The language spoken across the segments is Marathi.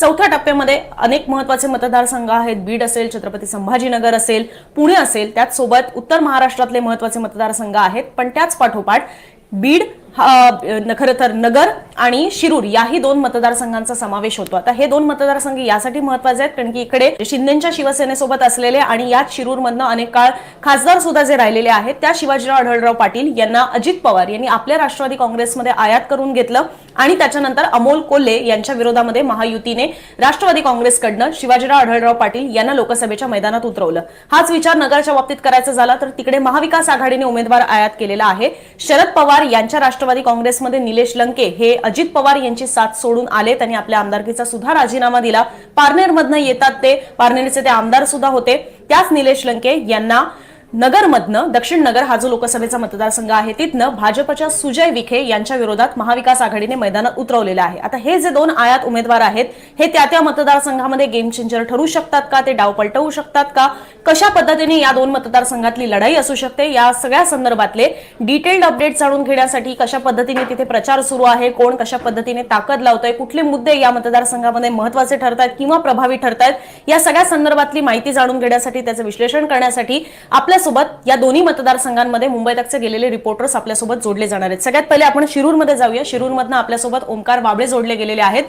चौथ्या टप्प्यामध्ये अनेक महत्त्वाचे मतदारसंघ आहेत. बीड असेल छत्रपती संभाजीनगर असेल पुणे असेल त्याचसोबत उत्तर महाराष्ट्रातले महत्त्वाचे मतदारसंघ आहेत. पण त्याच पाठोपाठ बीड खरं तर नगर आणि शिरूर याही दोन मतदारसंघांचा समावेश होतो. आता हे दोन मतदारसंघ यासाठी महत्त्वाचे आहेत कारण की इकडे शिंदेच्या शिवसेनेसोबत असलेले आणि याच शिरूरमधनं अनेक काळ खासदार सुद्धा जे राहिलेले आहेत त्या शिवाजीराव आढळराव पाटील यांना अजित पवार यांनी आपल्या राष्ट्रवादी काँग्रेसमध्ये आयात करून घेतलं आणि त्याच्यानंतर अमोल कोल्हे यांच्या विरोधामध्ये महायुतीने राष्ट्रवादी काँग्रेसकडनं शिवाजीराव आढळराव पाटील यांना लोकसभेच्या मैदानात उतरवलं. हाच विचार नगरच्या बाबतीत करायचा झाला तर तिकडे महाविकास आघाडीने उमेदवार आयात केलेला आहे. शरद पवार यांच्या राष्ट्र राष्ट्रवादी काँग्रेसमध्ये निलेश लंके हे अजित पवार यांची साथ सोडून आले. त्यांनी आपल्या आमदारकीचा सुद्धा राजीनामा दिला. पारनेरमधनं येतात ते. पारनेरचे ते आमदार सुद्धा होते. त्याच निलेश लंके यांना नगरमधनं दक्षिण नगर हा जो लोकसभेचा मतदारसंघ आहे तिथनं भाजपच्या सुजय विखे यांच्या विरोधात महाविकास आघाडीने मैदानात उतरवलेलं आहे. आता हे जे दोन आयात उमेदवार आहेत हे त्या त्या मतदारसंघामध्ये गेम चेंजर ठरू शकतात का? ते डाव पलटवू शकतात का? कशा पद्धतीने या दोन मतदारसंघातली लढाई असू शकते? या सगळ्या संदर्भातले डिटेल्ड अपडेट जाणून घेण्यासाठी कशा पद्धतीने तिथे प्रचार सुरू आहे? कोण कशा पद्धतीने ताकद लावतोय? कुठले मुद्दे या मतदारसंघामध्ये महत्त्वाचे ठरतायत किंवा प्रभावी ठरतायत? या सगळ्या संदर्भातली माहिती जाणून घेण्यासाठी त्याचं विश्लेषण करण्यासाठी आपल्या आपल्यासोबत या दोन्ही मतदारसंघांमध्ये मुंबई तकचे गेलेले रिपोर्टर्स आपल्यासोबत जोडले जाणार आहेत. सगळ्यात पहिले आपण शिरूरमध्ये जाऊया. शिरूरमधनं आपल्यासोबत ओंकार बाबळे जोडले गेलेले आहेत.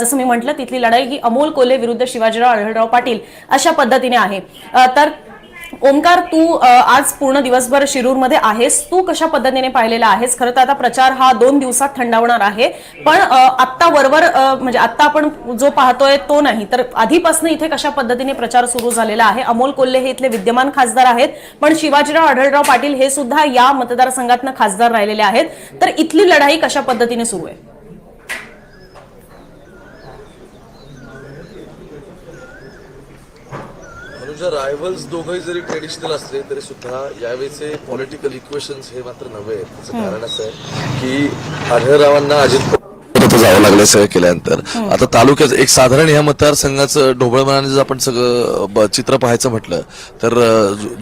जसं मी म्हटलं तिथली लढाई ही अमोल कोल्हे विरुद्ध शिवाजीराव आढळराव पाटील अशा पद्धतीने आहे. तर ओमकार तू आज पूर्ण दिवसभर शिरूरमध्ये आहेस. तू कशा पद्धतीने पाहिलेला आहेस? खरं तर आता प्रचार हा दोन दिवसात थंडावणार आहे. पण आत्ता वरवर म्हणजे आत्ता आपण जो पाहतोय तो नाही. तर आधीपासून इथे कशा पद्धतीने प्रचार सुरू झालेला आहे? अमोल कोल्हे हे इथले विद्यमान खासदार आहेत. पण शिवाजीराव आढळराव पाटील हे सुद्धा या मतदारसंघातनं खासदार राहिलेले आहेत. तर इथली लढाई कशा पद्धतीने सुरू आहे? अनुजा रायव्हल्स दोघंही जरी ट्रेडिशनल असले तरी सुद्धा यावेळेचे पॉलिटिकल इक्वेशन्स हे मात्र नव्हे. आहेत त्याचं कारण असं आहे की आढळरावांना अजित जावं लागलं सगळं केल्यानंतर. आता तालुक्यात एक साधारण ह्या मतदारसंघाचं ढोबळमानाने जर आपण सगळं चित्र पाहायचं म्हटलं तर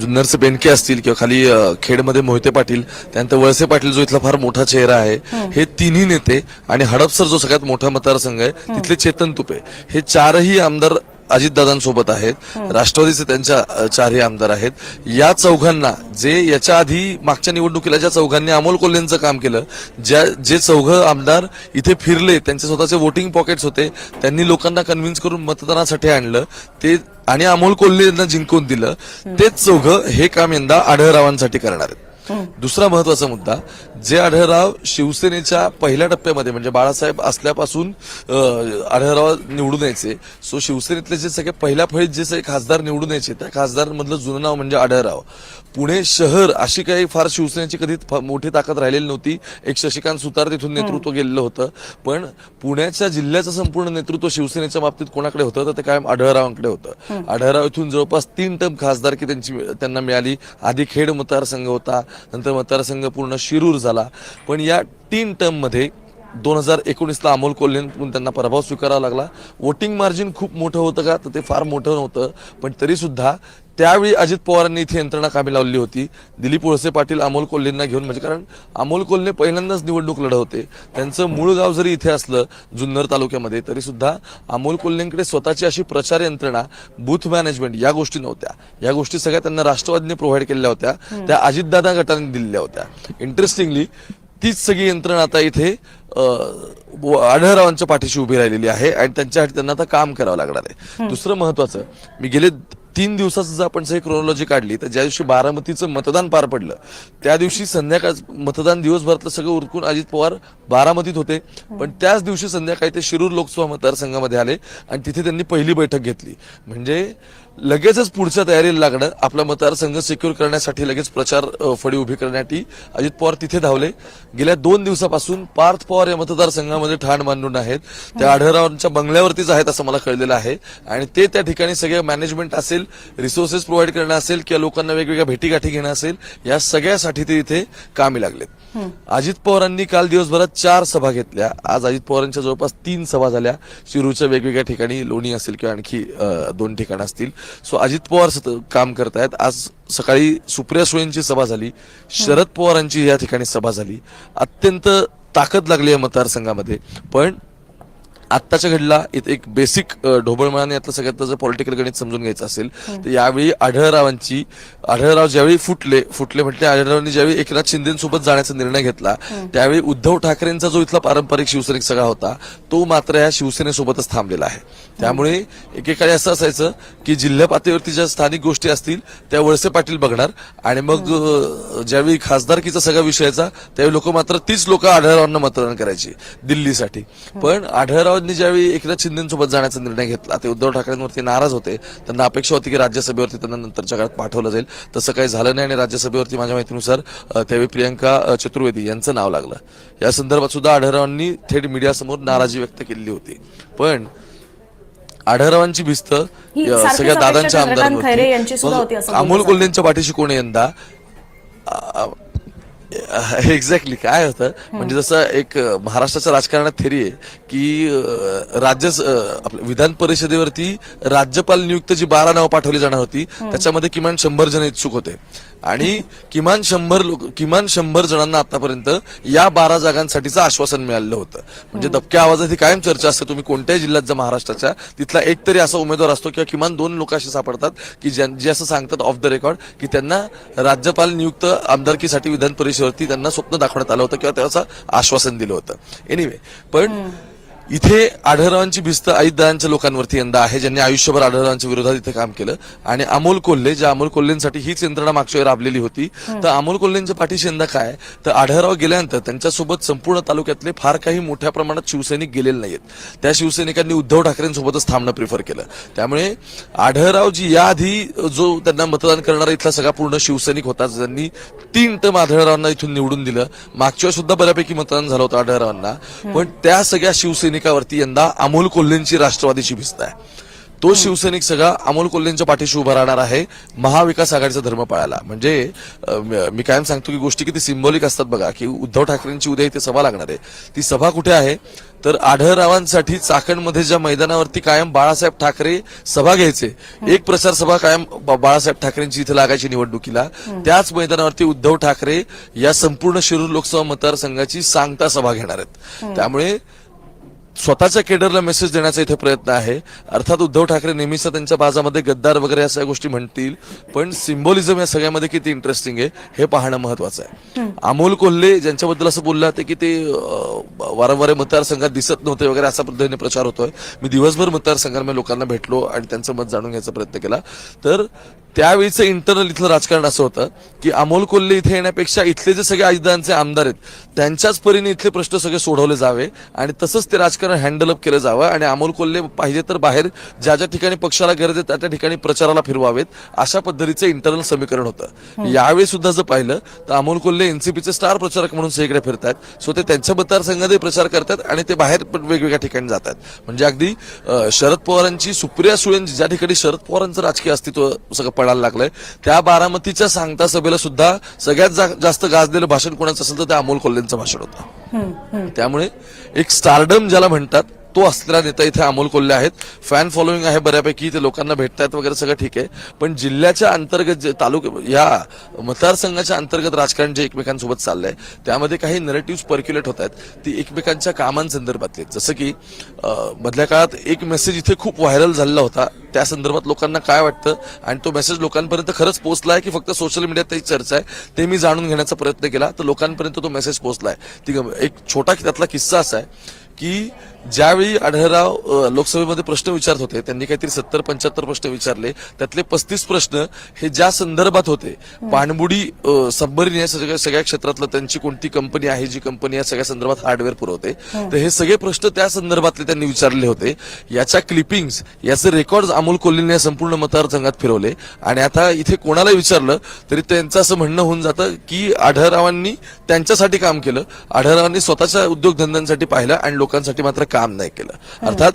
जुन्नरचे बेनके असतील किंवा खाली खेडमध्ये मोहिते पाटील त्यानंतर वळसे पाटील जो इथला फार मोठा चेहरा आहे हे तिन्ही नेते आणि हडपसर जो सगळ्यात मोठा मतदारसंघ आहे तिथले चेतन तुपे. हे चारही आमदार अजितदादांसोबत आहेत. राष्ट्रवादीचे त्यांच्या चारही आमदार आहेत. या चौघांना जे याच्या आधी मागच्या निवडणुकीला ज्या चौघांनी अमोल कोल्हेंचं काम केलं ज्या जे चौघ आमदार इथे फिरले त्यांचे स्वतःचे वोटिंग पॉकेट्स होते त्यांनी लोकांना कन्व्हिन्स करून मतदानासाठी आणलं ते आणि अमोल कोल्हे यांना जिंकून दिलं तेच चौघ हे काम यंदा आढळरावांसाठी करणार आहेत. दुसरा महत्त्वाचा मुद्दा जे आढळराव शिवसेनेच्या पहिल्या टप्प्यामध्ये म्हणजे बाळासाहेब असल्यापासून आढळराव निवडून यायचे. सो शिवसेनेतले जे सगळे पहिल्या फळीत जे सगळे खासदार निवडून यायचे त्या खासदारांमधलं जुनं नाव म्हणजे आढळराव. पुणे शहर अशी काही फार शिवसेनेची कधी मोठी ताकद राहिलेली नव्हती. एक शशिकांत सुतार तिथून नेतृत्व गेलेलं होतं. पण पुण्याच्या जिल्ह्याचं संपूर्ण नेतृत्व शिवसेनेच्या बाबतीत कोणाकडे होतं? तर ते कायम आढळरावांकडे होतं. आढळराव इथून जवळपास तीन टर्म खासदारकी त्यांची त्यांना मिळाली. आधी खेड मतदारसंघ होता नंतर मतदारसंघ पूर्ण शिरूर झाला. पण या तीन टर्ममध्ये दोन हजार एकोणीसला अमोल कोल्हेंकडून त्यांना पराभव स्वीकारावा लागला. वोटिंग मार्जिन खूप मोठं होतं का? तर ते फार मोठं नव्हतं. पण तरी सुद्धा त्यावेळी अजित पवारांनी इथे यंत्रणा कामी लावली होती. दिलीप वळसे पाटील अमोल कोल्हेंना घेऊन म्हणजे कारण अमोल कोल्हे पहिल्यांदाच निवडणूक लढवते. त्यांचं मूळ गाव जरी इथे असलं जुन्नर तालुक्यामध्ये तरी सुद्धा अमोल कोल्हेंकडे स्वतःची अशी प्रचार यंत्रणा बूथ मॅनेजमेंट या गोष्टी नव्हत्या. या गोष्टी सगळ्या त्यांना राष्ट्रवादीने प्रोव्हाइड केलेल्या होत्या. त्या अजितदादा गटाने दिलेल्या होत्या. इंटरेस्टिंगली तीच सगळी यंत्रणा आता इथे आढळरावांच्या पाठीशी उभी राहिलेली आहे आणि त्यांच्यासाठी त्यांना आता काम करावं लागणार आहे. दुसरं महत्वाचं मी गेले तीन दिवसाचं जर आपण सगळी क्रोनॉलॉजी काढली तर ज्या दिवशी बारामतीचं मतदान पार पडलं त्या दिवशी संध्याकाळ मतदान दिवसभरातलं सगळं उरकून अजित पवार बारामतीत होते. पण त्याच दिवशी संध्याकाळी ते शिरूर लोकसभा मतदारसंघामध्ये आले आणि तिथे त्यांनी पहिली बैठक घेतली. म्हणजे लगेचच पुढच्या तयारीला लागणं आपला मतदारसंघ सिक्युअर करण्यासाठी लगेच प्रचार फळी उभी करण्यासाठी अजित पवार तिथे धावले. गेल्या दोन दिवसापासून पार्थ पवार या मतदारसंघामध्ये ठाण मांडून आहेत. त्या आढळरावांच्या बंगल्यावरतीच आहेत असं मला कळलेलं आहे. आणि ते त्या ठिकाणी सगळे मॅनेजमेंट असेल रिसोर्सेस प्रोव्हाइड करणं असेल किंवा लोकांना वेगवेगळ्या भेटीगाठी घेणं असेल या सगळ्यासाठी ते इथे कामी लागलेत. अजित पवारांनी काल दिवसभरात चार सभा घेतल्या. आज अजित पवारांच्या जवळपास तीन सभा झाल्या. शिरूरच्या वेगवेगळ्या ठिकाणी लोणी असेल किंवा आणखी दोन ठिकाणं असतील. सो अजित पवार सत- काम करतायत. आज सकाळी सुप्रिया सुळेंची सभा झाली. शरद पवारांची या ठिकाणी सभा झाली. अत्यंत ताकद लागली आहे मतदारसंघामध्ये. पण आत्ताच्या घडीला एक बेसिक ढोबळमाने यातलं सगळ्यात जर पॉलिटिकल गणित समजून घ्यायचं असेल तर यावेळी आढळरावांची आढळराव ज्यावेळी फुटले फुटले म्हटले आढळरावांनी ज्यावेळी एकनाथ शिंदेसोबत जाण्याचा निर्णय घेतला त्यावेळी उद्धव ठाकरेंचा जो इथला पारंपरिक शिवसैनिक सगळा होता तो मात्र या शिवसेनेसोबतच थांबलेला आहे. त्यामुळे एकेकाळी असं असायचं की जिल्हा पातळीवरती ज्या स्थानिक गोष्टी असतील त्या वळसे पाटील बघणार आणि मग ज्यावेळी खासदारकीचा सगळा विषयाचा त्यावेळी लोक मात्र तीच लोक आढळरावांना मतदान करायची दिल्लीसाठी. पण आढळरावांनी ज्यावेळी एकनाथ शिंदेसोबत जाण्याचा निर्णय घेतला ते उद्धव ठाकरेंवरती नाराज होते. त्यांना अपेक्षा होती की राज्यसभेवरती त्यांना नंतरच्या काळात पाठवलं जाईल. तसं काही झालं नाही आणि राज्यसभेवरती माझ्या माहितीनुसार त्यावेळी प्रियंका चतुर्वेदी यांचं नाव लागलं. या संदर्भात सुद्धा आढळरावांनी थेट मीडियासमोर नाराजी व्यक्त केलेली होती. पण आढळरावांची भिस्त सगळ्या दादांच्या आमदारांवरती मग अमोल कोल्हेंच्या पाठीशी कोण यंदा? एक्झॅक्टली काय होतं? म्हणजे जसं एक महाराष्ट्राच्या राजकारणात थेरी आहे की राज्य विधान परिषदेवरती राज्यपाल नियुक्त जी बारा नावं पाठवली जाणार होती. त्याच्यामध्ये किमान शंभर जण इच्छुक होते. आणि किमान शंभर लोक किमान शंभर जणांना आतापर्यंत या बारा जागांसाठीचं आश्वासन मिळालं होतं. म्हणजे दबक्या आवाजात ही कायम चर्चा असते. तुम्ही कोणत्याही जिल्ह्यात जा महाराष्ट्राच्या तिथला एक तरी असा उमेदवार असतो किंवा किमान दोन लोक असे सापडतात की ज्यां- जे असं सांगतात ऑफ द रेकॉर्ड की त्यांना राज्यपाल नियुक्त आमदारकीसाठी विधान परिषदेवरती त्यांना स्वप्न दाखवण्यात आलं होतं किंवा त्याचं आश्वासन दिलं होतं. एनिवे पण इथे आढळरावांची भिस्त आईदारांच्या लोकांवरती यंदा आहे ज्यांनी आयुष्यभर आढळरावांच्या विरोधात इथे काम केलं. आणि अमोल कोल्हे ज्या अमोल कोल्हेंसाठी हीच यंत्रणा मागच्या वेळी राबलेली होती. तर अमोल कोल्हेंच्या पाठीशी यंदा काय तर आढळराव गेल्यानंतर त्यांच्यासोबत संपूर्ण तालुक्यातले फार काही मोठ्या प्रमाणात शिवसैनिक गेलेले नाहीत त्या शिवसैनिकांनी उद्धव ठाकरेंसोबतच थांबणं प्रिफर केलं. त्यामुळे आढळरावजी याआधी जो त्यांना मतदान करणारा इथला सगळा पूर्ण शिवसैनिक होता ज्यांनी तीन टर्म आढळरावांना इथून निवडून दिलं. मागच्या सुद्धा बऱ्यापैकी मतदान झालं होतं आढळरावांना. पण त्या सगळ्या शिवसैनिकावरती यंदा अमोल कोल्हेंची राष्ट्रवादीची भिस्त आहे. तो शिवसैनिक सगळा अमोल कोल्हेंच्या पाठीशी उभा राहणार आहे. महाविकास आघाडीचा धर्म पाळायला. म्हणजे म- कायम सांगतो की गोष्टी किती सिंबॉलिक असतात बघा की उद्धव ठाकरेंची उद्या इथे सभा लागणार आहे. ती सभा कुठे आहे? तर आढळरावांसाठी चाकणमध्ये ज्या मैदानावरती कायम बाळासाहेब ठाकरे सभा घ्यायचे एक प्रचार सभा कायम बाळासाहेब ठाकरेंची इथे लागायची निवडणुकीला. त्याच मैदानावरती उद्धव ठाकरे या संपूर्ण शिरूर लोकसभा मतदारसंघाची सांगता सभा घेणार आहेत. त्यामुळे स्वतःच्या केडरला मेसेज देण्याचा इथे प्रयत्न आहे. अर्थात उद्धव ठाकरे नेहमीच त्यांच्या बाजामध्ये गद्दार वगैरे या सगळ्या गोष्टी म्हणतील. पण सिम्बॉलिझम या सगळ्यामध्ये किती इंटरेस्टिंग आहे हे पाहणं महत्वाचं आहे. अमोल कोल्हे ज्यांच्याबद्दल असं बोललं होतं की ते वारंवार मतदारसंघात दिसत नव्हते वगैरे असा पद्धतीने प्रचार होतोय. मी दिवसभर मतदारसंघामध्ये लोकांना भेटलो आणि त्यांचं मत जाणून घ्यायचा प्रयत्न केला. तर त्यावेळीचं इंटरनल इथलं राजकारण असं होतं की अमोल कोल्हे इथे येण्यापेक्षा इथले जे सगळे अजितदादांचे आमदार आहेत त्यांच्याच परीने इथले प्रश्न सगळे सोडवले जावे आणि तसंच ते राजकारण हँडल अप केलं जावं आणि अमोल कोल्हे पाहिजे तर बाहेर ज्या ज्या ठिकाणी पक्षाला गरज आहे त्या त्या ठिकाणी प्रचाराला फिरवावेत. अशा पद्धतीचं इंटरनल समीकरण होतं. यावेळी सुद्धा जर पाहिलं तर अमोल कोल्हे एनसीपीचे स्टार प्रचारक म्हणून सगळीकडे फिरतात सो ते त्यांच्या मतदारसंघातही प्रचार करतात आणि ते बाहेर पण वेगवेगळ्या ठिकाणी जातात. म्हणजे अगदी शरद पवारांची सुप्रिया सुळेंची ज्या ठिकाणी शरद पवारांचं राजकीय अस्तित्व सगळं पडायला लागलंय त्या बारामतीच्या सांगता सभेला सुद्धा सगळ्यात जास्त गाजलेलं भाषण कोणाचं असेल तर ते अमोल कोल्हेंचं भाषण होतं. त्यामुळे एक स्टारडम ज्याला म्हणतात तो असलेला नेता इथे अमोल कोल्हे आहेत. फॅन फॉलोईंग आहे बऱ्यापैकी ते लोकांना भेटतायत वगैरे सगळं ठीक आहे. पण जिल्ह्याच्या अंतर्गत जे तालुके या मतदारसंघाच्या अंतर्गत राजकारण जे एकमेकांसोबत चाललंय त्यामध्ये काही नरेटिव्ह पर्क्युलेट होत आहेत ती एकमेकांच्या कामांसंदर्भातले जसं की मधल्या काळात एक मेसेज इथे खूप व्हायरल झालेला होता. त्या संदर्भात लोकांना काय वाटतं? आणि तो मेसेज लोकांपर्यंत खरंच पोहोचलाय की फक्त सोशल मीडियात त्याची चर्चा आहे? ते मी जाणून घेण्याचा प्रयत्न केला. तर लोकांपर्यंत तो मेसेज पोहोचलाय. ती एक छोटा त्यातला किस्सा असा आहे की ज्यावेळी आढळराव लोकसभेमध्ये प्रश्न विचारत होते त्यांनी काहीतरी सत्तर पंच्याहत्तर प्रश्न विचारले. त्यातले पस्तीस प्रश्न हे ज्या संदर्भात होते पाणबुडी सबमरीन या सगळ्या सगळ्या क्षेत्रातलं त्यांची कोणती कंपनी आहे जी कंपनी या सगळ्या संदर्भात हार्डवेअर पुरवते तर हे सगळे प्रश्न त्या संदर्भातले त्यांनी विचारले होते. याच्या क्लिपिंग्स याचे रेकॉर्ड अमोल कोल्हेने या संपूर्ण मतदारसंघात फिरवले. आणि आता इथे कोणाला विचारलं तरी त्यांचं असं म्हणणं होऊन जातं की आढळरावांनी त्यांच्यासाठी काम केलं आढळरावांनी स्वतःच्या उद्योगधंद्यांसाठी पाहिलं आणि लोकांसाठी मात्र काम नाही केलं. अर्थात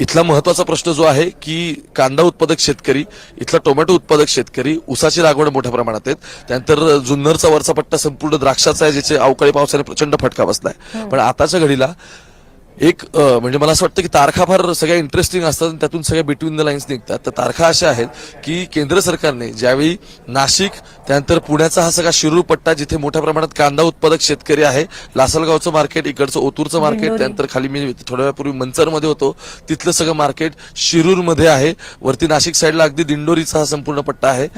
इथला महत्त्वाचा प्रश्न जो आहे की कांदा उत्पादक शेतकरी इथला टोमॅटो उत्पादक शेतकरी ऊसाची लागवड मोठ्या प्रमाणात आहेत. त्यानंतर जुन्नरचा वरचा पट्टा संपूर्ण द्राक्षाचा आहे ज्याचे अवकाळी पावसाने प्रचंड फटका बसलाय. पण आताच्या घडीला एक म्हणजे मला असं वाटतं की तारखा फार सगळ्या इंटरेस्टिंग असतात आणि त्यातून सगळ्या बिटवीन द लाईन्स निघतात. तर तारखा अशा आहेत की केंद्र सरकारने ज्यावेळी नाशिक त्यानंतर पुण्याचा हा सगळा शिरूर पट्टा जिथे मोठ्या प्रमाणात कांदा उत्पादक शेतकरी आहे लासलगावचं मार्केट इकडचं ओतूरचं मार्केट. त्यानंतर खाली मी थोड्या वेळापूर्वी मंचरमध्ये होतो तिथलं सगळं मार्केट शिरूरमध्ये आहे. वरती नाशिक साईडला अगदी दिंडोरीचा हा संपूर्ण पट्टा आहे.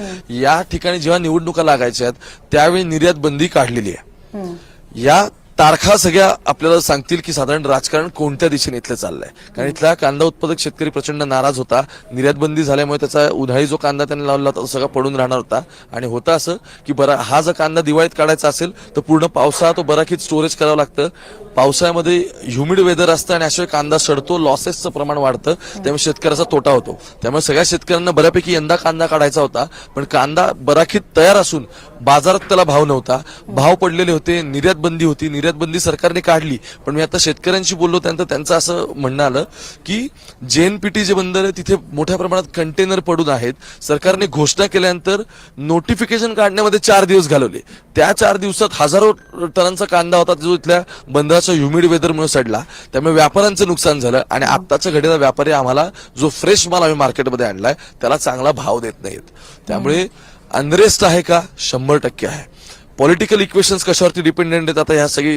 या ठिकाणी जेव्हा निवडणुका लागायच्या आहेत त्यावेळी निर्यात बंदी काढलेली आहे. या तारखा सगळ्या आपल्याला सांगतील की साधारण राजकारण कोणत्या दिशेने इथलं चाललंय. कारण इथला कांदा उत्पादक शेतकरी प्रचंड नाराज होता. निर्यात बंदी झाल्यामुळे त्याचा उन्हाळी जो कांदा त्यांनी लावला होता तो सगळा पडून राहणार होता. आणि होतं असं की बरा हा जर कांदा दिवाळीत काढायचा असेल तर पूर्ण पावसाळा तो बराकीत स्टोरेज करावं लागतं. पावसाळ्यामध्ये ह्युमिड वेदर असतं आणि अशा कांदा सडतो लॉसेसचं प्रमाण वाढतं. त्यामुळे शेतकऱ्याचा तोटा होतो. त्यामुळे सगळ्या शेतकऱ्यांना बऱ्यापैकी यंदा कांदा काढायचा होता. पण कांदा बराकीत तयार असून बाजारात त्याला भाव नव्हता. भाव पडलेले होते निर्यात बंदी होती निर्यात बंदी सरकारने काढली. पण मी आता शेतकऱ्यांशी बोललो त्यानंतर त्यांचं असं म्हणणं आलं की जेएनपीटी जे बंदर आहे तिथे मोठ्या प्रमाणात कंटेनर पडून आहेत. सरकारने घोषणा केल्यानंतर नोटिफिकेशन काढण्यामध्ये चार दिवस घालवले. त्या चार दिवसात हजारो टनांचा कांदा होता जो इथल्या बंदराच्या ह्युमिड वेदरमुळे सडला. त्यामुळे व्यापाऱ्यांचं नुकसान झालं आणि आत्ताच्या घडीला व्यापारी आम्हाला जो फ्रेश माल आम्ही मार्केटमध्ये आणलाय त्याला चांगला भाव देत नाहीत. त्यामुळे अनरेस्ट आहे का? शंभर टक्के आहे. पॉलिटिकल इक्वेशन्स कशावरती डिपेंडेंट आहेत आता ह्या सगळी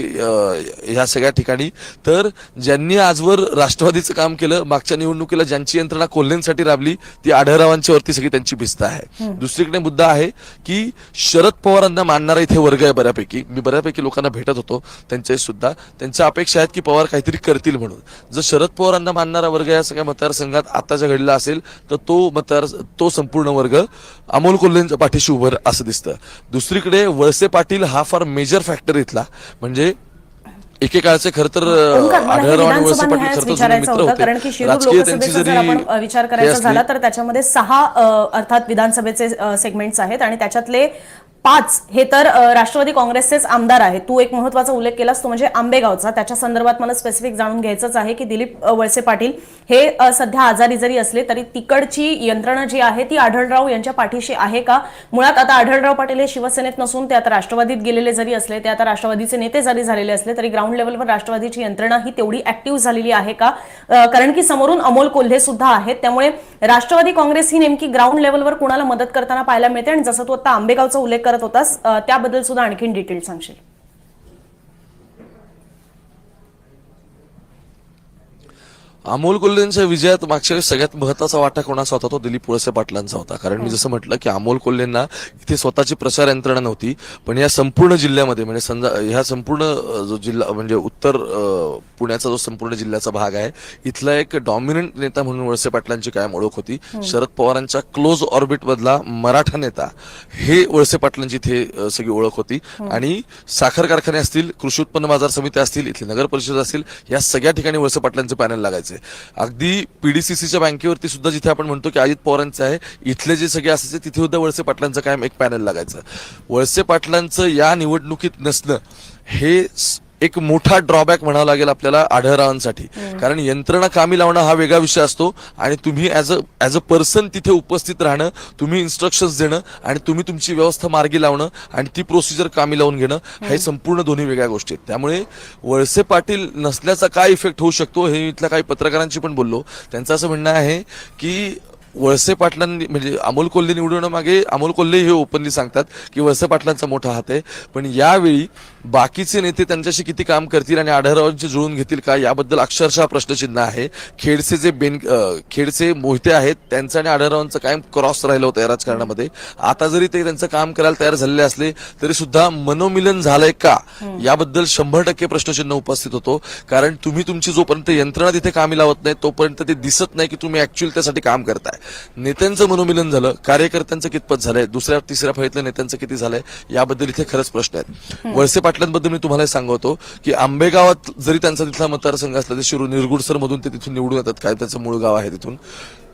ह्या सगळ्या ठिकाणी? तर ज्यांनी आजवर राष्ट्रवादीचं काम केलं मागच्या निवडणुकीला ज्यांची यंत्रणा कोल्हेंसाठी राबली ती आढळरावांच्या वरती सगळी त्यांची भिस्त आहे. दुसरीकडे मुद्दा आहे की शरद पवारांना मानणारा इथे वर्ग आहे बऱ्यापैकी. मी बऱ्यापैकी लोकांना भेटत होतो त्यांच्याशी सुद्धा. त्यांच्या अपेक्षा आहेत की पवार काहीतरी करतील म्हणून. जर शरद पवारांना मानणारा वर्ग या सगळ्या मतदारसंघात आताच्या घडीला असेल तर तो मतदार तो संपूर्ण वर्ग अमोल कोल्हेंच्या पाठीशी उभं असं दिसतं. दुसरीकडे वळसे पाटील हा फार मेजर फॅक्टर इथला. म्हणजे एकेकाळचे खरं तर वळसे कारण की शिरूर लोकसभेचा जरी आपण विचार करायचा झाला तर त्याच्यामध्ये सहा अर्थात विधानसभेचे सेगमेंट्स आहेत आणि त्याच्यातले पाच हे तर राष्ट्रवादी काँग्रेसचेच आमदार आहेत. तू एक महत्त्वाचा उल्लेख केलास तो म्हणजे आंबेगावचा. त्याच्या संदर्भात मला स्पेसिफिक जाणून घ्यायचंच आहे की दिलीप वळसे पाटील हे सध्या आजारी जरी असले तरी तिकडची यंत्रणा जी आहे ती आढळराव यांच्या पाठीशी आहे का? मुळात आता आढळराव पाटील हे शिवसेनेत नसून ते आता राष्ट्रवादीत गेलेले जरी असले ते आता राष्ट्रवादीचे नेते जरी झालेले असले तरी ग्राउंड लेवलवर राष्ट्रवादीची यंत्रणा ही तेवढी ऍक्टिव्ह झालेली आहे का? कारण की समोरून अमोल कोल्हे सुद्धा आहेत. त्यामुळे राष्ट्रवादी काँग्रेस ही नेमकी ग्राउंड लेवलवर कुणाला मदत करताना पाहायला मिळते? आणि जसं तू आता आंबेगावचा उल्लेख करत होतास त्याबद्दल सुद्धा आणखीन डिटेल सांगशील. अमोल कोल्हेंच्या विजयात मागच्या वेळेस सगळ्यात महत्त्वाचा वाटा कोणाचा होता? तो दिलीप वळसे पाटलांचा होता. कारण मी जसं म्हटलं की अमोल कोल्हेंना इथे स्वतःची प्रचार यंत्रणा नव्हती पण या संपूर्ण जिल्ह्यामध्ये म्हणजे समजा ह्या संपूर्ण जो जिल्हा म्हणजे उत्तर पुण्याचा जो संपूर्ण जिल्ह्याचा भाग आहे इथला एक डॉमिनंट नेता म्हणून वळसे पाटलांची कायम ओळख होती. शरद पवारांच्या क्लोज ऑर्बिट मधला मराठा नेता हे वळसे पाटलांची इथे सगळी ओळख होती. आणि साखर कारखाने असतील कृषी उत्पन्न बाजार समिती असतील इथली नगर परिषद असतील या सगळ्या ठिकाणी वळसे पाटलांचे पॅनल लागायचे. अगदी पीडीसीसीच्या बँकेवरती सुद्धा जिथे आपण म्हणतो की अजित पवारांचं आहे इथले जे सगळे असायचे तिथे सुद्धा वळसे पाटलांचं कायम एक पॅनल लागायचं. वळसे पाटलांचं या निवडणुकीत नसणं हे एक मोठा ड्रॉबॅक म्हणावा लागेल आपल्याला आढळरावांसाठी. कारण यंत्रणा कामी लावणं हा वेगळा विषय असतो आणि तुम्ही as a as a person तिथे उपस्थित राहणं तुम्ही इन्स्ट्रक्शन्स देणं आणि तुम्ही तुमची व्यवस्था मार्गी लावणं आणि ती प्रोसिजर कामी लावून घेणं हे. संपूर्ण दोन्ही वेगळ्या गोष्टी आहेत. त्यामुळे वळसे पाटील नसल्याचा काय इफेक्ट होऊ शकतो हे इथल्या काही पत्रकारांशी पण बोललो. त्यांचं असं म्हणणं आहे की वळसे पाटलांनी म्हणजे अमोल कोल्हे निवडवण्यामागे अमोल कोल्हे हे ओपनली सांगतात की वळसे पाटलांचा मोठा हात आहे. पण यावेळी बाकीचे नेते त्यांच्याशी किती काम करतील आणि आढळरावांचे जुळून घेतील का याबद्दल अक्षरशः प्रश्नचिन्ह आहे. खेडचे जे बेन खेडचे मोहिते आहेत त्यांचं आणि आढळरावांचं कायम क्रॉस राहिलं होतं या राजकारणामध्ये. आता जरी ते त्यांचं काम करायला तयार झालेले असले तरी सुद्धा मनोमिलन झालंय का? याबद्दल शंभर टक्के प्रश्नचिन्ह उपस्थित होतो. कारण तुम्ही तुमची जोपर्यंत यंत्रणा तिथे कामी लावत नाही तोपर्यंत ते दिसत नाही की तुम्ही ऍक्च्युअली त्यासाठी काम करताय. नेत्यांचं मनोमिलन झालं कार्यकर्त्यांचं कितपत झालंय दुसऱ्या तिसऱ्या फळीतल्या नेत्यांचं किती झालंय याबद्दल इथे खरंच प्रश्न आहेत. वळसे पाटलांबद्दल मी तुम्हाला सांगतो की आंबेगावात जरी त्यांचा तिथला मतदारसंघ असला ते शिरू निरगुडसर मधून ते तिथून निवडून येतात काय त्याचं मूळ गाव आहे तिथून.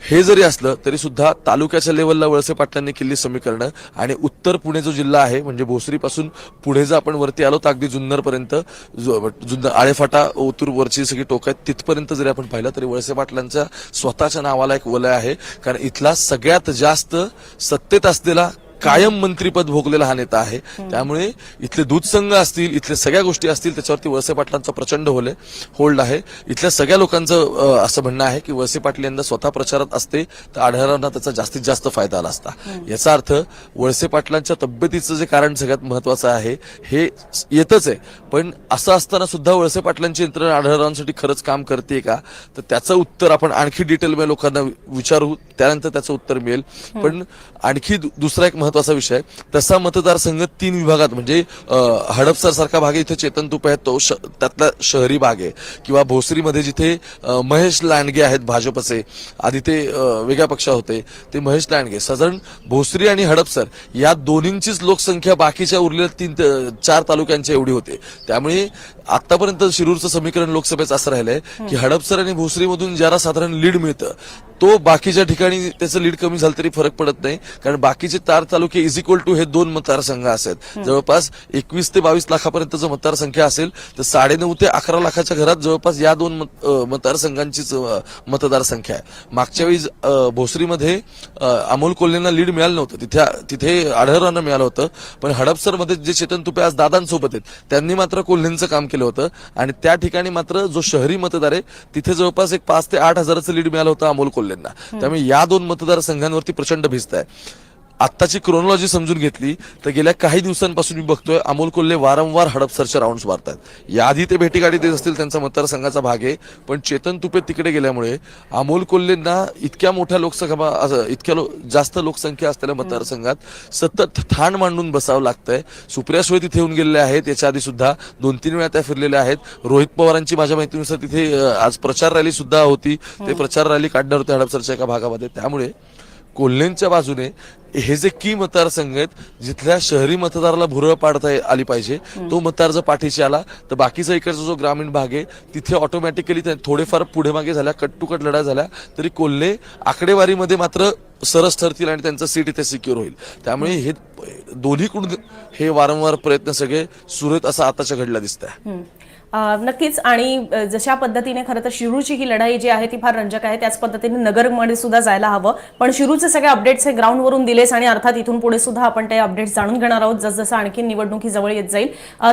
हे जरी असलं तरी सुद्धा तालुक्याच्या लेवलला वळसे पाटलांनी केली समीकरणं. आणि उत्तर पुणे जो जिल्हा आहे म्हणजे भोसरीपासून पुढे जर आपण वरती आलो तर अगदी जुन्नरपर्यंत जुन्नर आळेफाटा ओतूर वरची सगळी टोक आहेत तिथपर्यंत जरी आपण पाहिलं तरी वळसे पाटलांच्या स्वतःच्या नावाला एक वलय आहे. कारण इथला सगळ्यात जास्त सत्तेत असलेला कायम मंत्रीपद भोगलेला हा नेता आहे. त्यामुळे इथले दूध संघ असतील इथल्या सगळ्या गोष्टी असतील त्याच्यावरती वळसे पाटलांचा प्रचंड होले होल्ड आहे. इथल्या सगळ्या लोकांचं असं म्हणणं आहे की वळसे पाटील यंदा स्वतः प्रचारात असते तर आढळरावांना त्याचा जास्तीत जास्त फायदा आला असता. याचा अर्थ वळसे पाटलांच्या तब्येतीचं जे कारण सगळ्यात महत्वाचं आहे हे येतच आहे. पण असं असताना सुद्धा वळसे पाटलांची यंत्रणा आढळरावांसाठी खरंच काम करते का? तर त्याचं उत्तर आपण आणखी डिटेलमध्ये लोकांना विचारू त्यानंतर त्याचं उत्तर मिळेल. पण आणखी दुसरा एक महत्त्वाचा विषय तसा मतदारसंघ तीन विभागात म्हणजे हडपसर सारखा भाग आहे इथे चेतन तुपे आहेत तो श- त्यातला शहरी भाग आहे. किंवा भोसरीमध्ये जिथे महेश लांडगे आहेत भाजपचे आधी ते वेगळ्या पक्ष होते ते महेश लांडगे. साधारण भोसरी आणि हडपसर या दोन्हींचीच लोकसंख्या बाकीच्या उरलेल्या तीन चार तालुक्यांच्या एवढी होते. त्यामुळे आतापर्यंत शिरूरचं समीकरण लोकसभेचं असं राहिलंय की हडपसर आणि भोसरीमधून ज्याला साधारण लीड मिळतं तो बाकीच्या ठिकाणी त्याचं लीड कमी झालं तरी फरक पडत नाही. कारण बाकीचे चार तालुके इज इक्वल टू हे दोन मतदारसंघ असतात जवळपास एकवीस ते बावीस लाखापर्यंतचं मतदारसंख्या असेल तर साडेनऊ ते अकरा लाखाच्या घरात जवळपास या दोन मतदारसंघांचीच मतदारसंख्या आहे. मागच्या वेळी भोसरीमध्ये अमोल कोल्हेंना लीड मिळालं नव्हतं. तिथे तिथे आढळरांना मिळालं होतं. पण हडपसरमध्ये जे चेतन तुपे आज दादांसोबत आहेत त्यांनी मात्र कोल्हेंचं काम केलं होतं. आणि त्या ठिकाणी मात्र जो शहरी मतदार आहे तिथे जवळपास एक पाच ते आठ हजाराचं लीड मिळालं होतं अमोल कोल्हेंना त्यामुळे या दोन मतदारसंघांवरती प्रचंड भिजत आहे. आत्ताची क्रोनॉलॉजी समजून घेतली तर गेल्या काही दिवसांपासून मी बघतोय अमोल कोल्हे वारंवार हडपसरच्या राऊंड्स मारतात. याआधी ते भेटीगाडी देत असतील त्यांचा मतदारसंघाचा भाग आहे पण चेतन तुपे तिकडे गेल्यामुळे अमोल कोल्हेंना इतक्या मोठ्या लोकसभा इतक्या लो, जास्त लोकसंख्या असलेल्या मतदारसंघात सतत ठाण मांडून बसावं लागतंय. सुप्रिया सुळे तिथे येऊन गेलेल्या आहेत याच्या आधी सुद्धा दोन तीन वेळा त्या फिरलेल्या आहेत. रोहित पवारांची माझ्या माहितीनुसार तिथे आज प्रचार रॅली सुद्धा होती. ते प्रचार रॅली काढणार होते हडपसरच्या एका भागामध्ये. त्यामुळे कोल्हेंच्या बाजूने हे जे की मतदारसंघ आहेत जिथल्या शहरी मतदाराला भुरळ पाडता आली पाहिजे तो मतदार जर पाठीशी आला तर बाकीचा इकडचा जो ग्रामीण भाग आहे तिथे ऑटोमॅटिकली थोडेफार पुढे मागे झाल्या कट टू कट लढा झाल्या तरी कोल्हे आकडेवारीमध्ये मात्र सरस ठरतील आणि त्यांचं सीट इथे सिक्युअर होईल. त्यामुळे हे दोन्हीकडून हे वारंवार प्रयत्न सगळे सुरत असं आताच्या घडला दिसत आहे नक्कीच आणि जशा पद्धतीने खरं तर शिरूची ही लढाई जी आहे ती फार रंजक आहे त्याच पद्धतीने नगरमध्ये सुद्धा जायला हवं. पण शिरूचे सगळे अपडेट्स हे ग्राउंडवरून दिलेस आणि अर्थात इथून पुढे सुद्धा आपण ते अपडेट्स जाणून घेणार आहोत. जसजसं आणखी निवडणुकी जवळ येत जाईल.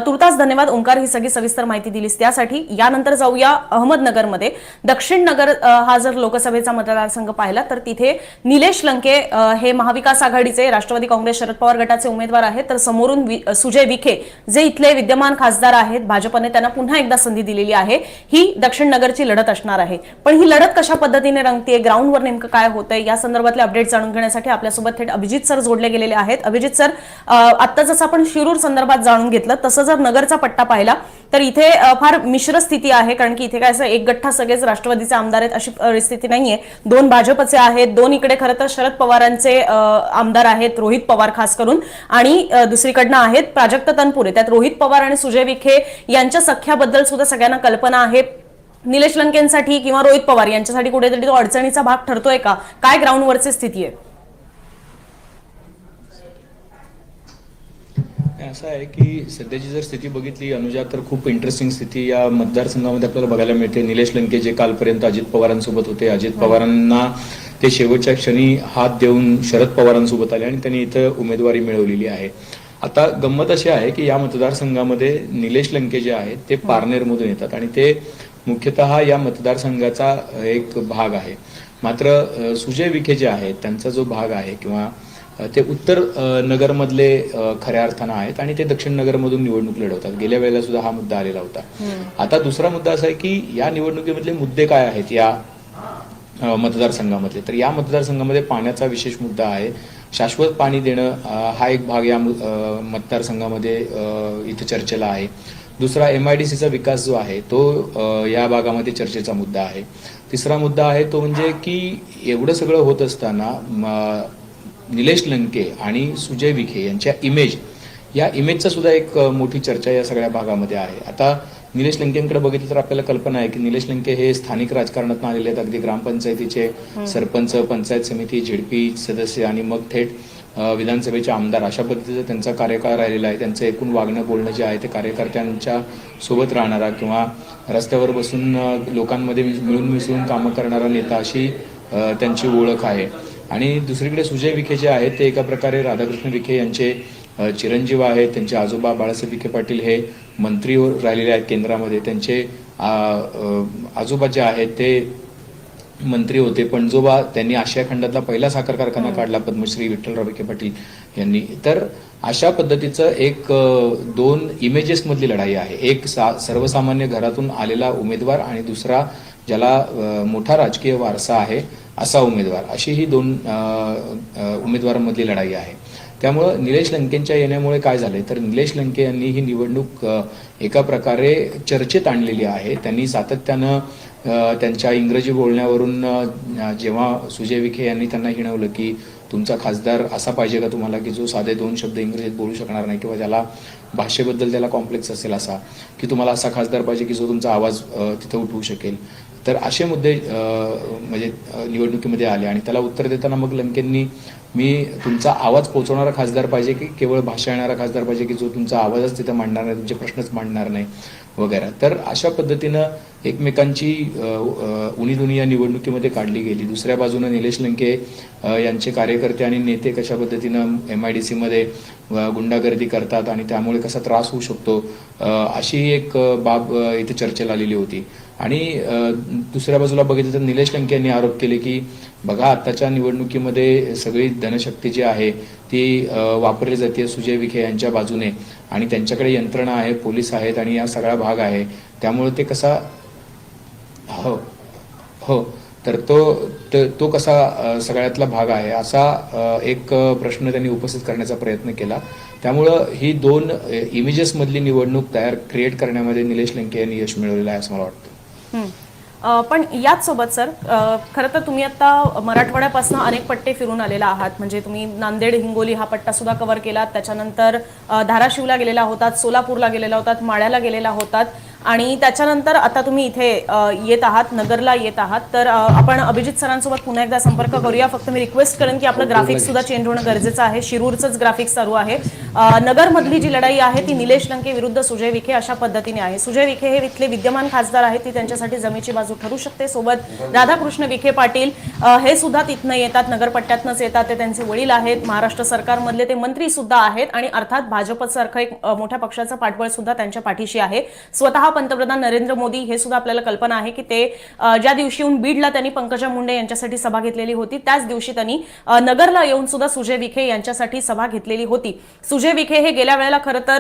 तुर्तास धन्यवाद. ओंकार ही सगळी सविस्तर माहिती दिलीस. त्यासाठी यानंतर जाऊया अहमदनगरमध्ये. दक्षिण नगर हा जर लोकसभेचा मतदारसंघ पाहिला तर तिथे निलेश लंके हे महाविकास आघाडीचे राष्ट्रवादी काँग्रेस शरद पवार गटाचे उमेदवार आहेत. तर समोरून वि- सुजय विखे जे इथले विद्यमान खासदार आहेत भाजपने त्यांना पुन्हा एकदा संधी दिलेली आहे. ही दक्षिण नगरची लढत असणार आहे. पण ही लढत कशा पद्धतीने रंगते ग्राउंडवर नेमकं काय होतंय या संदर्भातले अपडेट जाणून घेण्यासाठी आपल्यासोबत थेट अभिजित सर जोडले गेलेले आहेत. अभिजित सर आता जसं आपण शिरूर संदर्भात जाणून घेतलं तसं जर नगरचा पट्टा पाहिला तर इथे फार मिश्र स्थिती आहे कारण की इथे काय असं एक गठ्ठा सगळेच राष्ट्रवादीचे आमदार आहेत अशी परिस्थिती नाहीये. दोन भाजपचे आहेत दोन इकडे खरं तर शरद पवारांचे आमदार आहेत रोहित पवार खास करून आणि दुसरीकडनं आहेत प्राजक्त तनपुरे. त्यात रोहित पवार आणि सुजय विखे यांच्या सख्याबद्दल सुद्धा सगळ्यांना कल्पना आहे. निलेश लंकेंसाठी किंवा रोहित पवार यांच्यासाठी कुठेतरी तो अडचणीचा भाग ठरतोय का? काय ग्राउंडवरची स्थिती आहे? असं आहे की सध्याची जर स्थिती बघितली अनुजा तर खूप इंटरेस्टिंग स्थिती या मतदारसंघामध्ये आपल्याला बघायला मिळते. निलेश लंके जे कालपर्यंत अजित पवारांसोबत होते अजित पवारांना ते शेवटच्या क्षणी हात देऊन शरद पवारांसोबत आले आणि त्यांनी इथं उमेदवारी मिळवलेली आहे. आता गंमत अशी आहे की या मतदारसंघामध्ये निलेश लंके जे आहेत ते पारनेरमधून येतात आणि ते मुख्यतः या मतदारसंघाचा एक भाग आहे. मात्र सुजय विखे जे आहेत त्यांचा जो भाग आहे किंवा ते उत्तर नगरमधले खऱ्या अर्थानं आहेत आणि ते दक्षिण नगरमधून निवडणूक लढवतात. गेल्या वेळेला सुद्धा हा मुद्दा आलेला होता. आता दुसरा मुद्दा असा आहे की या निवडणुकीमधले मुद्दे काय आहेत या मतदारसंघामधले? तर या मतदारसंघामध्ये पाण्याचा विशेष मुद्दा आहे. शाश्वत पाणी देणं हा एक भाग या मु- मतदारसंघामध्ये इथं चर्चेला आहे. दुसरा एम आय डी सीचा विकास जो आहे तो या भागामध्ये चर्चेचा मुद्दा आहे. तिसरा मुद्दा आहे तो म्हणजे की एवढं सगळं होत असताना निलेश लंके आणि सुजय विखे यांच्या इमेज या इमेजचा सुद्धा एक मोठी चर्चा या सगळ्या भागामध्ये आहे. आता निलेश लंकेंकडे बघितलं तर आपल्याला कल्पना आहे की निलेश लंके हे स्थानिक राजकारणातून आलेले आहेत. अगदी ग्रामपंचायतीचे सरपंच पंचायत समिती झेडपी सदस्य आणि मग थेट विधानसभेचे आमदार. अशा पद्धतीचा त्यांचा कार्यकाळ राहिलेला आहे. त्यांचं एकूण वागणं बोलणं जे आहे ते कार्यकर्त्यांच्या सोबत राहणारा किंवा रस्त्यावर बसून लोकांमध्ये मिळून मिसळून कामं करणारा नेता अशी त्यांची ओळख आहे. आणि दुसरीकडे सुजय विखे जे आहेत ते एका प्रकारे राधाकृष्ण विखे यांचे चिरंजीव आहेत त्यांचे आजोबा बाळासाहेब विखे पाटील हे मंत्री राहिलेले आहेत केंद्रामध्ये. त्यांचे आजोबा जे आहेत ते मंत्री होते पणजोबा त्यांनी आशिया खंडातला पहिला साखर कारखाना काढला पद्मश्री विठ्ठलराव विखे पाटील यांनी. तर अशा पद्धतीचं एक दोन इमेजेस मधली लढाई आहे. एक सा सर्वसामान्य घरातून आलेला उमेदवार आणि दुसरा ज्याला मोठा राजकीय वारसा आहे असा उमेदवार. अशी ही दोन उमेदवारांमधली लढाई आहे. त्यामुळं निलेश लंकेंच्या येण्यामुळे काय झालंय? तर निलेश लंके यांनी ही निवडणूक एका प्रकारे चर्चेत आणलेली आहे. त्यांनी सातत्यानं त्यांच्या इंग्रजी बोलण्यावरून जेव्हा सुजय विखे यांनी त्यांना हिणवलं की तुमचा खासदार असा पाहिजे का तुम्हाला की जो साधे दोन शब्द इंग्रजीत बोलू शकणार नाही किंवा ज्याला भाषेबद्दल त्याला कॉम्प्लेक्स असेल असा की तुम्हाला असा खासदार पाहिजे की जो तुमचा आवाज तिथं उठवू शकेल? तर असे मुद्दे म्हणजे निवडणुकीमध्ये आले आणि त्याला उत्तर देताना मग लंकेंनी मी तुमचा आवाज पोचवणारा खासदार पाहिजे की केवळ भाषा येणारा खासदार पाहिजे की जो तुमचा आवाजच तिथं मांडणार नाही तुमचे प्रश्नच मांडणार नाही वगैरे. तर अशा पद्धतीनं एकमेकांची अ, अ, या निवडणुकीमध्ये काढली गेली. दुसऱ्या बाजूनं निलेश लंके यांचे कार्यकर्ते आणि नेते कशा पद्धतीनं एम आय डी सीमध्ये गुंडागर्दी करतात आणि त्यामुळे कसा त्रास होऊ शकतो अशी एक बाब इथे चर्चेला आलेली होती. आणि दुसऱ्या बाजूला बघितलं तर निलेश लंके यांनी आरोप केले की बघा आत्ताच्या निवडणुकीमध्ये सगळी धनशक्ती जी आहे ती वापरली जाते सुजय विखे यांच्या बाजूने. आणि त्यांच्याकडे यंत्रणा आहे पोलीस आहेत आणि या सगळा भाग आहे. त्यामुळे ते कसा हो हो तर तो तो- कसा सगळ्यातला भाग आहे असा एक प्रश्न त्यांनी उपस्थित करण्याचा प्रयत्न केला. त्यामुळं ही दोन इमेजेसमधली निवडणूक तयार क्रिएट करण्यामध्ये निलेश लंके यांनी यश मिळवलेलं आहे असं मला वाटतं. पण याच सोबत सर खरं तर तुम्ही आता मराठवाड्यापासून अनेक पट्टे फिरून आलेला आहात. म्हणजे तुम्ही नांदेड हिंगोली हा पट्टा सुद्धा कव्हर केलात. त्याच्यानंतर धाराशिवला गेलेला होतात सोलापूरला गेलेला होतात माळ्याला गेलेला होतात. आणि त्याच्यानंतर आता तुम्ही इथे येत आहात नगरला येत आहात. तर आपण अभिजित सरांसोबत पुन्हा एकदा संपर्क करूया. फक्त मी रिक्वेस्ट करेन की आपलं ग्राफिक्स सुद्धा चेंज होणं गरजेचं आहे. शिरूरचंच ग्राफिक्स चालू आहे. नगरमधली जी लढाई आहे ती निलेश लंके विरुद्ध सुजय विखे अशा पद्धतीने आहे. सुजय विखे हे इथले विद्यमान खासदार आहेत. ती त्यांच्यासाठी जमेची बाजू ठरू शकते. सोबत राधाकृष्ण विखे पाटील हे सुद्धा तिथनं येतात. नगरपट्ट्यातनंच येतात. ते त्यांचे वडील आहेत. महाराष्ट्र सरकारमधले ते मंत्री सुद्धा आहेत. आणि अर्थात भाजपसारखं एक मोठ्या पक्षाचं पाठबळ सुद्धा त्यांच्या पाठीशी आहे. स्वतः पंतप्रधान नरेंद्र मोदी हे सुद्धा आपल्याला कल्पना आहे की ते ज्या दिवशी येऊन बीडला त्यांनी पंकजा मुंडे यांच्यासाठी सभा घेतलेली होती त्याच दिवशी त्यांनी नगरला येऊन सुद्धा सुजय विखे यांच्यासाठी सभा घेतलेली होती. सुजय विखे हे गेल्या वेळेला खरं तर